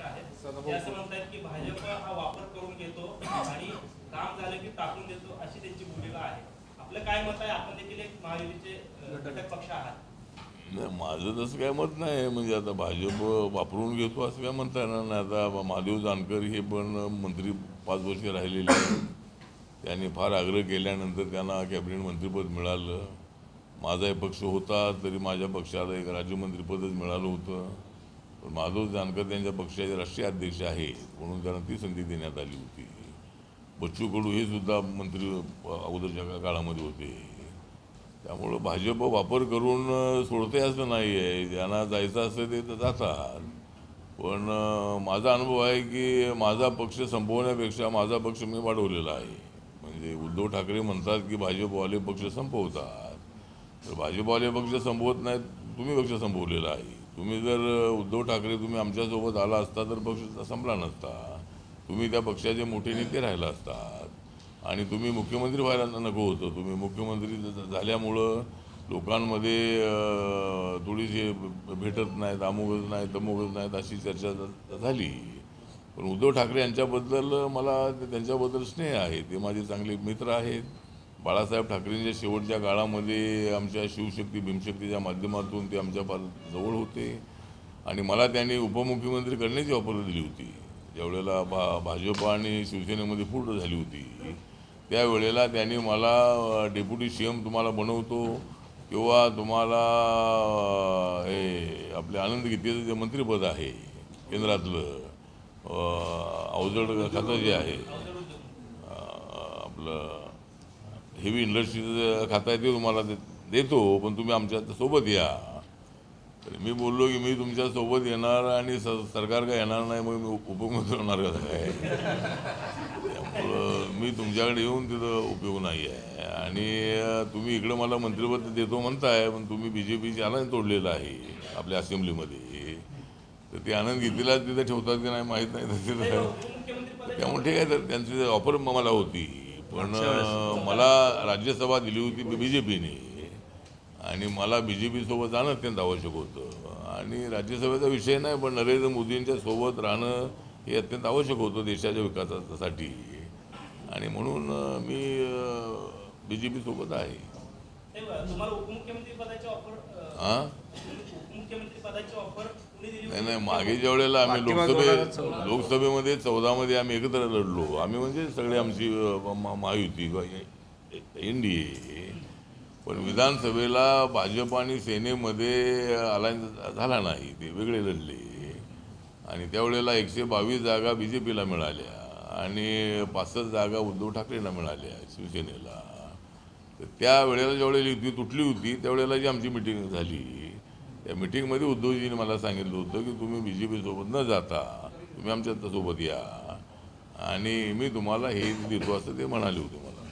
पक्ष आहेत ते असं म्हणतात की भाजप हा वापर करून घेतो आणि काम झालं की टाकून देतो अशी त्यांची भूमिका आहे. आपलं काय मत आहे? आपण देखील एक महायुतीचे अ, घटक. पक्ष आहात. नाही माझं तसं काय मत नाही. म्हणजे आता भाजप वापरून घेतो असं काय म्हणता येणार नाही. आता महादेव जानकर हे पण मंत्री पाच वर्ष राहिलेले. त्यांनी फार आग्रह केल्यानंतर त्यांना कॅबिनेट मंत्रिपद मिळालं. माझा एक पक्ष होता तरी माझ्या पक्षाला एक राज्यमंत्रीपदच मिळालं होतं. पण माधव जानकर त्यांच्या पक्षाचे राष्ट्रीय अध्यक्ष आहेत म्हणून त्यांना ती संधी देण्यात आली होती. बच्चू कडू हे सुद्धा मंत्री अगोदरच्या काळामध्ये होते. त्यामुळं भाजप वापर करून सोडते असं नाही आहे ज्यांना जायचं असतं ते तर जातात. पण माझा अनुभव आहे की माझा पक्ष संपवण्यापेक्षा माझा पक्ष मी वाढवलेला आहे. म्हणजे उद्धव ठाकरे म्हणतात की भाजपवाले पक्ष संपवतात. तर भाजपवाले पक्ष संपवत नाहीत तुम्ही पक्ष संपवलेला आहे. तुम्ही जर उद्धव ठाकरे तुम्ही आमच्यासोबत आला असता तर पक्ष संपला नसता. तुम्ही त्या पक्षाचे मोठे नेते राहिला असतात आणि तुम्ही मुख्यमंत्री व्हायला नको होतं. तुम्ही मुख्यमंत्री झाल्यामुळं लोकांमध्ये थोडीशी भेटत नाहीत अमुकच नाही तमुकच नाहीत अशी चर्चा झाली. पण उद्धव ठाकरे यांच्याबद्दल मला ते- त्यांच्याबद्दल स्नेह आहे. ते माझे चांगले मित्र आहेत. बाळासाहेब ठाकरेंच्या शेवटच्या काळामध्ये आमच्या शिवशक्ती भीमशक्तीच्या माध्यमातून ते आमच्या फार जवळ होते. आणि मला त्यांनी उपमुख्यमंत्री करण्याची ऑफर दिली होती. ज्यावेळेला भा भाजप आणि शिवसेनेमध्ये फूट झाली होती त्यावेळेला त्यांनी मला डेप्युटी सी एम तुम्हाला बनवतो किंवा तुम्हाला हे आपले आनंद गीतेचं जे मंत्रिपद आहे केंद्रातलं अवजड खातं जे आहे आपलं हेवी इंडस्ट्रीचं जे खातं आहे ते तुम्हाला दे- देतो पण तुम्ही आमच्यासोबत या. तर मी बोललो की मी तुमच्यासोबत येणार आणि स- सरकार काय येणार नाही मग मी उप- उपमुख्यमंत्री होणार का काय? त्यामुळं मी तुमच्याकडे येऊन तिथं उपयोग नाही आहे. आणि तुम्ही इकडं मला मंत्रिपद देतो म्हणताय पण तुम्ही बी जे पीचे आनंद तोडलेलं आहे आपल्या असेंब्लीमध्ये तर ते आनंद घेतलेला तिथे ठेवतात की नाही माहीत नाही. तसे उपमुख्यमंत्री पदाची त्यामुळे ठीक आहे तर त्यांची ऑफर मला होती. पण मला राज्यसभा दिली होती बी जे पीने आणि मला बी जे पी सोबत जाणं अत्यंत आवश्यक होतं. आणि राज्यसभेचा विषय नाही पण नरेंद्र मोदींच्या सोबत राहणं हे अत्यंत आवश्यक होतं देशाच्या विकासासाठी. आणि म्हणून मी बी जे पी सोबत आहे हां नाही? नाही मागे ज्या वेळेला आम्ही लोकसभे लोकसभेमध्ये चौदामध्ये आम्ही एकत्र लढलो. आम्ही म्हणजे सगळे आमची महायुती एन डी ए पण विधानसभेला भाजप आणि सेनेमध्ये अलायन्स झाला नाही. ते वेगळे लढले. आणि त्यावेळेला एकशे बावीस जागा बी जे पीला मिळाल्या. आणि पासष्ट जागा उद्धव ठाकरेंना मिळाल्या शिवसेनेला. तर त्या वेळेला ज्यावेळेला युती तुटली होती त्यावेळेला जी आमची मिटिंग झाली त्या मिटिंगमध्ये उद्धवजीने मला सांगितलं होतं की तुम्ही बी जे पीसोबत न जाता तुम्ही आमच्यासोबत या. आणि मी तुम्हाला हे देतो असं ते म्हणाले होते मला.